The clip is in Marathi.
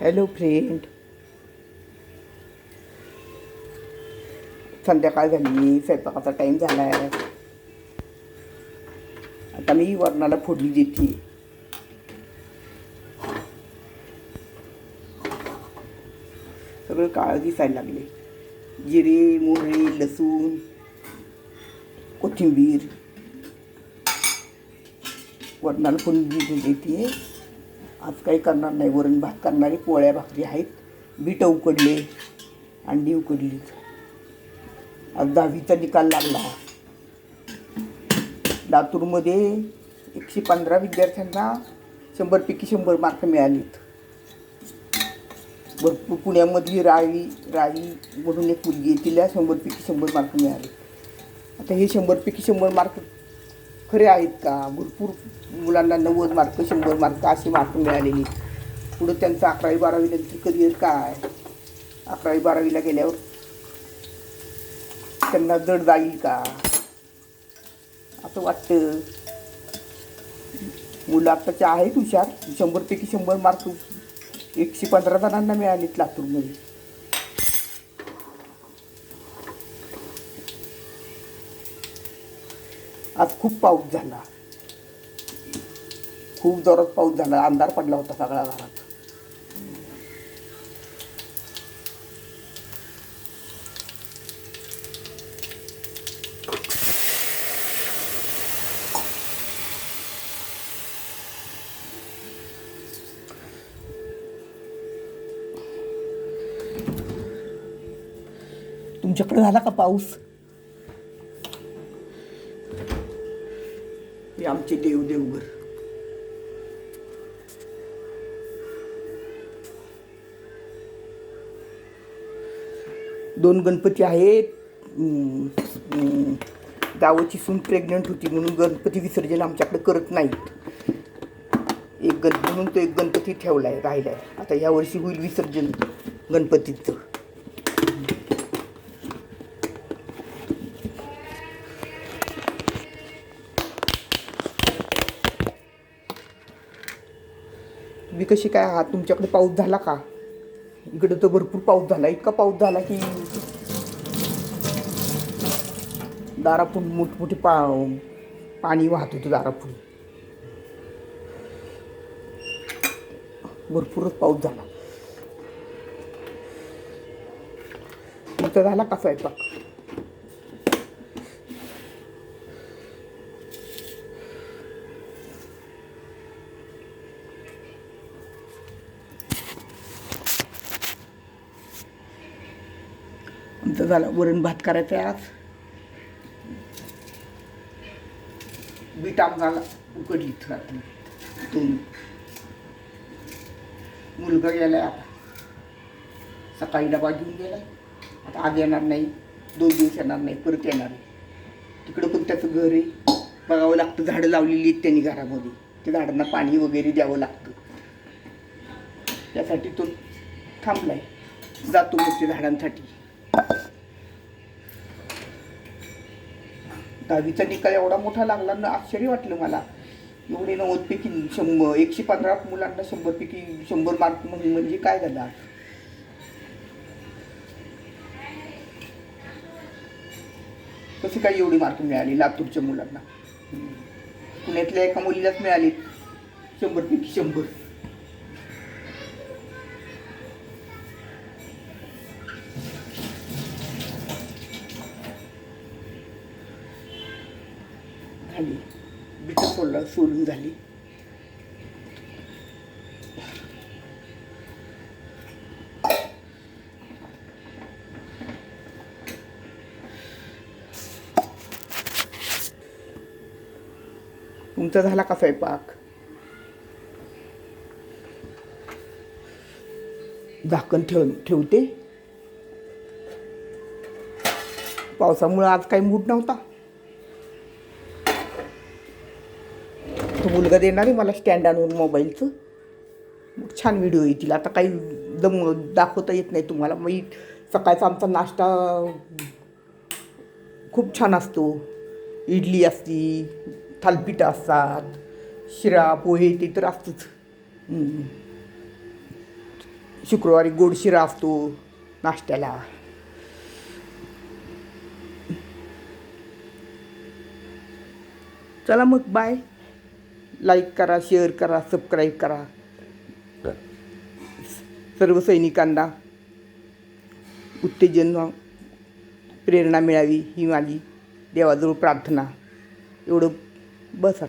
हॅलो फ्रेंड संध्याकाळ झाली स्वयंपाकाचा टाईम झाला आहे आता मी वरणाला फोडली देते. सगळं काळं दिसायला लागले. जिरे मोहरी लसूण कोथिंबीर. वरणाला फोडणी देते. आज काही करणार नाही. वरण भात करणारे पोळ्या भाकरी आहेत. बीट उकडले अंडी उकडलीत आज दहावीचा निकाल लागला. लातूरमध्ये एकशे पंधरा विद्यार्थ्यांना शंभरपैकी शंभर मार्क मिळालेत. भरपूर पुण्यामधली रावी रावी म्हणून एक मुलगी आहे तिला शंभरपैकी शंभर मार्क मिळाले आता हे शंभरपैकी शंभर मार्क खरे आहेत का? भरपूर मुलांना नव्वद मार्क शंभर मार्क असे मार्क मिळालेली. पुढं त्यांचं अकरावी बारावी नंतर करिअर काय? अकरावी बारावीला गेल्यावर त्यांना जड जाईल का? असं वाटतं. मुलं आत्ताचे आहेत हुशार. शंभरपैकी शंभर मार्क एकशे पंधरा जणांना मिळालेत लातूरमध्ये. आज खूप पाऊस झाला. खूप जोरात पाऊस झाला. अंधार पडला होता सगळ्या घरात. तुमच्याकडे झाला का पाऊस? हे आमचे देव देवघर दोन गणपती आहेत. गावाची सून प्रेग्नंट होती म्हणून गणपती विसर्जन आमच्याकडे करत नाहीत. एक गण म्हणून तो एक गणपती ठेवला आहे राहिला आहे आता यावर्षी होईल विसर्जन गणपतीचं. तुम्ही कशी काय आहात? तुमच्याकडे पाऊस झाला का? इकडे तर भरपूर पाऊस झाला. इतका पाऊस झाला की दारापून मोठमोठे पा पाणी वाहत होतं दारापून भरपूरच पाऊस झाला. तुमचा झाला का स्वयंपाक? आमचं झाला वरण भात करायचा आहे आज. बीट आमगाला उकडली रात्री. दोन. मुलगा गेलाय आता. सकाळी डबा घेऊन गेलाय. आता आज येणार नाही. दोन दिवस येणार नाही. परत येणार आहे. तिकडं पण त्याचं घर आहे. बघावं लागतं. झाडं लावलेली आहेत त्यांनी घरामध्ये. त्या झाडांना पाणी वगैरे द्यावं लागतं. त्यासाठी तो थांबलाय. जातो मग ते झाडांसाठी. दहावीचा निकाल एवढा मोठा लागला ना आश्चर्य वाटलं मला. एवढे नव्वदपैकी शंभर एकशे पंधरा मुलांना शंभरपैकी शंभर मार्क म्हणजे काय झालं? कसे काय एवढी मार्क मिळाली लातूरच्या मुलांना. पुण्यातल्या एका मुलीलाच मिळाली. शंभरपैकी शंभर. खाली बिट सोडलं सोडून झाली. तुमचा झाला का स्वयंपाक? झाकण ठेव ठेवते. पावसामुळे आज काही मूड नव्हता. तो मुलगा देणार आहे मला स्टँड आणून मोबाईलचं मग छान व्हिडिओ येतील. आता काही दम दाखवता येत नाही तुम्हाला. मग सकाळचा आमचा नाश्ता खूप छान असतो. इडली असती थालपीठं असतात शिरा पोहे ते तर असतंच. शुक्रवारी गोड शिरा असतो नाश्त्याला. चला मग बाय लाईक करा शेअर करा सबस्क्राईब करा. सर्व सैनिकांना उत्तेजन प्रेरणा मिळावी ही माझी देवाजवळ प्रार्थना. एवढं बस.